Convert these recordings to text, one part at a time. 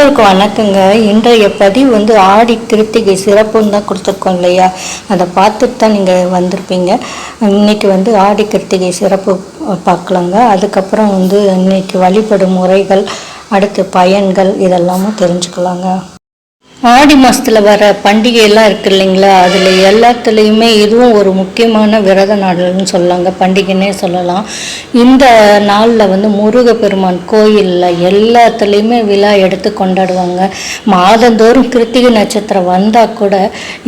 எல்லோருக்கும் வணக்கங்க. இன்றைய பதிவு வந்து ஆடி கிருத்திகை சிறப்புன்னு தான் கொடுத்துருக்கோம் இல்லையா? அதை பார்த்துட்டு தான் நீங்கள் வந்திருப்பீங்க. இன்னைக்கு வந்து ஆடி கிருத்திகை சிறப்பு பார்க்கலாங்க. அதுக்கப்புறம் வந்து இன்னைக்கு வழிபடும் முறைகள் அடுத்து பயன்கள் இதெல்லாமும் தெரிஞ்சுக்கலாங்க. ஆடி மாதத்தில் வர பண்டிகையெல்லாம் இருக்குது இருக்கு இல்லைங்களா? அதில் எல்லாத்துலேயுமே இதுவும் ஒரு முக்கியமான விரத நாள்னு சொல்லலாங்க பண்டிகைன்னே சொல்லலாம். இந்த நாளில் வந்து முருகப்பெருமான் கோயிலில் எல்லாத்துலேயுமே விழா எடுத்து கொண்டாடுவாங்க. மாதந்தோறும் கிருத்திகை நட்சத்திரம் வந்தால் கூட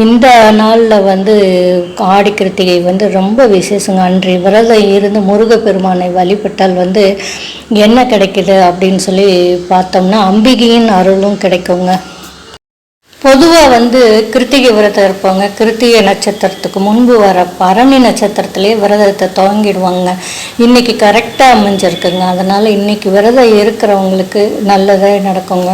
இந்த நாளில் வந்து ஆடி கிருத்திகை வந்து ரொம்ப விசேஷங்க. அன்றைய விரதம் இருந்து முருகப்பெருமானை வழிபட்டால் வந்து என்ன கிடைக்குது அப்படின்னு சொல்லி பார்த்தோம்னா அம்பிகையின் அருளும் கிடைக்குங்க. பொதுவாக வந்து கிருத்திகை விரதம் இருப்பாங்க. கிருத்திகை நட்சத்திரத்துக்கு முன்பு வர பரணி நட்சத்திரத்திலே விரதத்தை துவங்கிடுவாங்க. இன்னைக்கு கரெக்டாக அமைஞ்சிருக்குங்க. அதனால் இன்னைக்கு விரதம் இருக்கிறவங்களுக்கு நல்லதே நடக்குங்க.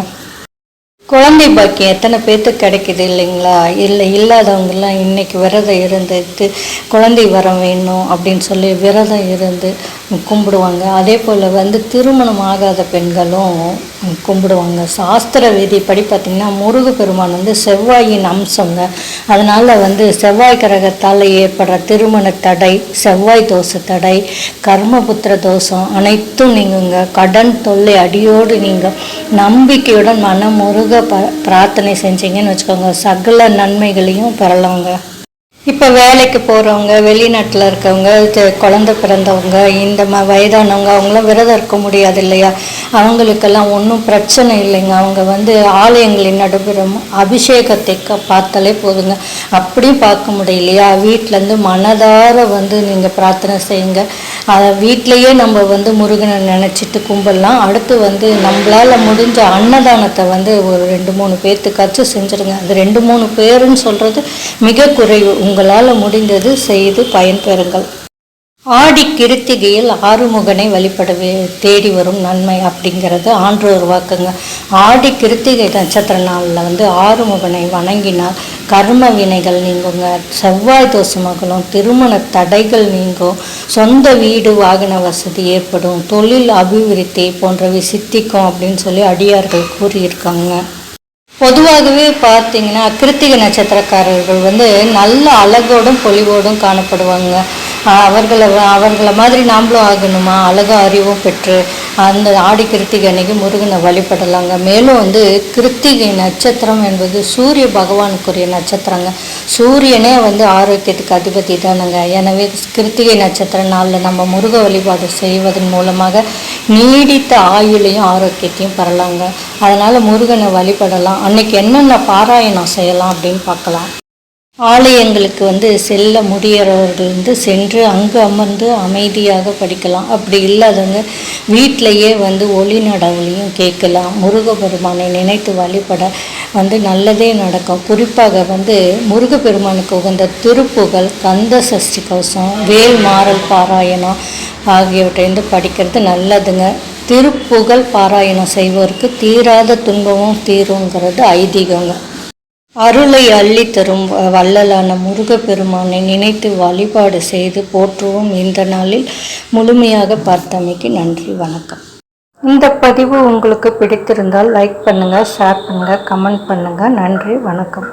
குழந்தை பாக்கியம் எத்தனை பேர்த்துக்கு கிடைக்குது இல்லைங்களா? இல்லை இல்லாதவங்கெல்லாம் இன்னைக்கு விரதம் இருந்துட்டு குழந்தை வரம் வேணும் அப்படின்னு சொல்லி விரதம் இருந்து கும்பிடுவாங்க. அதே போல் வந்து திருமணம் ஆகாத பெண்களும் கும்பிடுவாங்க. சாஸ்திர விதிப்படி பார்த்திங்கன்னா முருகு பெருமான் வந்து செவ்வாயின் அம்சங்க. அதனால் வந்து செவ்வாய் கிரகத்தால் ஏற்படுற திருமண தடை செவ்வாய் தோசை தடை கர்மபுத்திர தோஷம் அனைத்தும் நீங்கள் கடன் தொல்லை அடியோடு நீங்கள் நம்பிக்கையுடன் மனமுருக ப பிரார்த்தனை செஞ்சீங்கன்னு வச்சுக்கோங்க. சகல நன்மைகளையும் பெறலாங்க. இப்போ வேலைக்கு போகிறவங்க வெளிநாட்டில் இருக்கவங்க குழந்த குழந்தை பிறந்தவங்க இந்த ம வயதானவங்க அவங்களாம் விரதம் இருக்க முடியாது இல்லையா? அவங்களுக்கெல்லாம் ஒன்றும் பிரச்சனை இல்லைங்க. அவங்க வந்து ஆலயங்களின் நடுபுறம் அபிஷேகத்தை பார்த்தாலே போதுங்க. அப்படியும் பார்க்க முடியலையா? வீட்டிலேருந்து மனதார வந்து நீங்கள் பிரார்த்தனை செய்யுங்க. அதை வீட்டிலையே நம்ம வந்து முருகனை நினச்சிட்டு கும்பிடலாம். அடுத்து வந்து நம்மளால் முடிஞ்ச அன்னதானத்தை வந்து ஒரு ரெண்டு மூணு பேர்த்துக்காச்சும் செஞ்சுருங்க. அது ரெண்டு மூணு பேருன்னு சொல்கிறது மிக குறைவு. உங்களால் முடிந்தது செய்து பயன்பெறுங்கள் ஆடி கிருத்திகையில் ஆறுமுகனை வழிபடவே தேடி வரும் நன்மை அப்படிங்கிறது ஆன்றோர் வாக்குங்க. ஆடி கிருத்திகை நட்சத்திர நாளில் வந்து ஆறுமுகனை வணங்கினால் கர்ம வினைகள் நீங்குங்க. செவ்வாய் தோஷமாகலும் திருமண தடைகள் நீங்கும் சொந்த வீடு வாகன வசதி ஏற்படும் தொழில் அபிவிருத்தி போன்றவை சித்திக்கும் அப்படின்னு சொல்லி அடியார்கள் கூறியிருக்காங்க. பொதுவாகவே பார்த்தீங்கன்னா கிருத்திகை நட்சத்திரக்காரர்கள் வந்து நல்ல அழகோடும் பொலிவோடும் காணப்படுவாங்க. அவர்களை அவர்களை மாதிரி நாமளும் ஆகணுமா? அழகும் அறிவும் பெற்று அந்த ஆடி கிருத்திகை அன்னைக்கு முருகனை வழிபடலாங்க. மேலும் வந்து கிருத்திகை நட்சத்திரம் என்பது சூரிய பகவானுக்குரிய நட்சத்திரங்க. சூரியனே வந்து ஆரோக்கியத்துக்கு அதிபதி தானுங்க. எனவே கிருத்திகை நட்சத்திர நாளில் நம்ம முருக வழிபாடு செய்வதன் மூலமாக நீடித்த ஆயுளையும் ஆரோக்கியத்தையும் பெறலாங்க. அதனால் முருகனை வழிபடலாம். அன்னைக்கு என்னென்ன பாராயணம் செய்யலாம் அப்படின்னு பார்க்கலாம். ஆலயங்களுக்கு வந்து செல்ல முடியறவர்கள் வந்து சென்று அங்கு அமர்ந்து அமைதியாக படிக்கலாம். அப்படி இல்லாதவங்க வீட்டிலையே வந்து ஒளி நடவுலையும் கேட்கலாம். முருகப்பெருமானை நினைத்து வழிபட வந்து நல்லதே நடக்கும். குறிப்பாக வந்து முருகப்பெருமானுக்கு உகந்த திருப்புகள் கந்த சஷ்டி கவசம் வேல் மாறல் பாராயணம் ஆகியவற்றை வந்து படிக்கிறது நல்லதுங்க. திருப்புகழ் பாராயணம் செய்வோருக்கு தீராத துன்பமும் தீருங்கிறது ஐதீகங்க. அருளை அள்ளித்தரும் வள்ளலான முருகப்பெருமானை நினைத்து வழிபாடு செய்து போற்றுவோம். இந்த நாளில் முழுமையாக பார்த்தமைக்கு நன்றி வணக்கம். இந்த பதிவு உங்களுக்கு பிடித்திருந்தால் லைக் பண்ணுங்கள் ஷேர் பண்ணுங்கள் கமெண்ட் பண்ணுங்கள் நன்றி வணக்கம்.